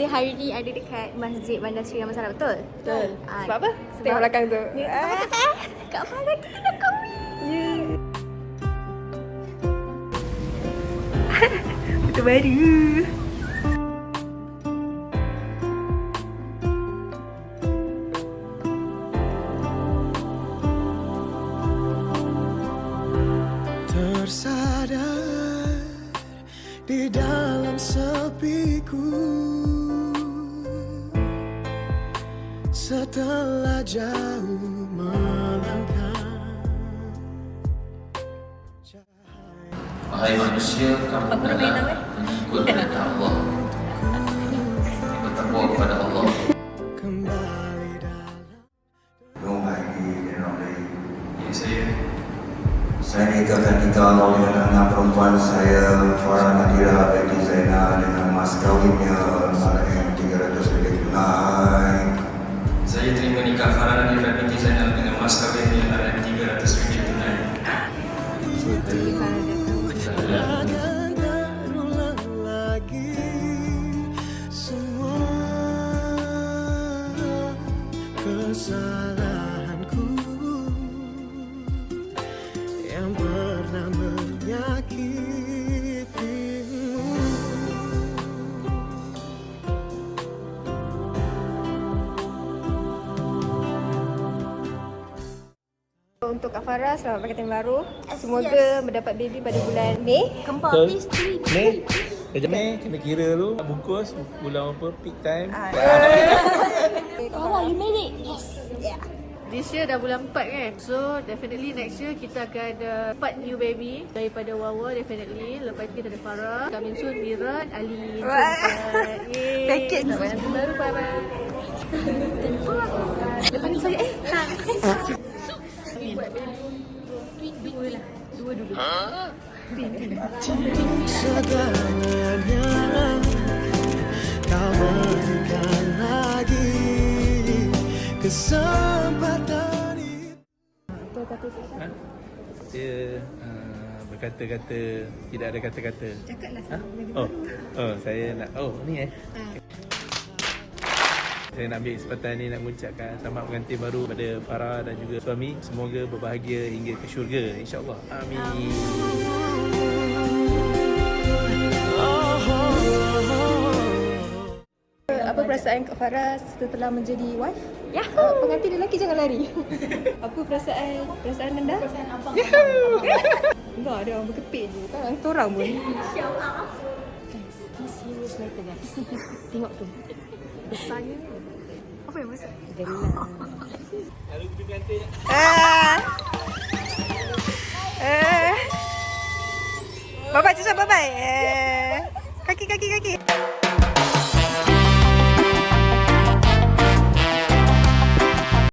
Kita hari ni ada dekat Masjid Bandar Seri Ramasara, betul? Betul. Ah, Sebab apa? Tengok belakang tu. Ah, Kak Farah kita dah kahwin. Betul baru. Tersadar di dalam sepiku Setelah jauh melangkah Wahai manusia, kamu adalah pengikut perintah Allah. Bertakwa kepada Allah. Kembali dalam lagi enak lagi. Ini saya Saya nikahkan nikah Allah dengan anak perempuan saya Farah Nadira binti Zainal dengan mas kawinnya saya terima nikah Farah binti Zainal dengan mas kawinnya RM300 tunai. akan terulang lagi Semua Untuk Kak Farah, selamat pakai tahun baru. Semoga mendapat baby pada bulan Mei. Betul. please. Mei? Kejap Mei? Kena kira dulu Bungkus Bulan apa? Peak time. Farah, you made it. Yes. This year dah bulan 4 kan? So definitely next year kita akan ada 4 new baby. Daripada Wawa definitely. Lepas tu kita ada Farah Coming soon Miran Ali. Yeay Package. Selamat baru Farah. Dia panggil saya eh Dua dulu. Segalanya Kau berikan lagi Kesempatan ha? Dia uh, Berkata-kata Tidak ada kata-kata. Cakaplah ha? Oh. Oh saya nak Oh ni eh saya nak ambil kesempatan ni nak mengucapkan selamat pengantin baru pada Farah dan juga suami. Semoga berbahagia hingga ke syurga insya-Allah. Amin. Apa perasaan Kak Farah setelah menjadi wife? Yahoo. Uh, pengantin lelaki jangan lari. Apa perasaan perasaan anda? Perasaan abang. Enggak, ada orang berkepit je. Kan orang pun. Guys, serious matter guys. Tengok tu. Besarnya. Apa yang besar? Lalu pengantin Ah. Eh. Bye bye, Cicak. Bye bye. Eh. Kaki, kaki, kaki.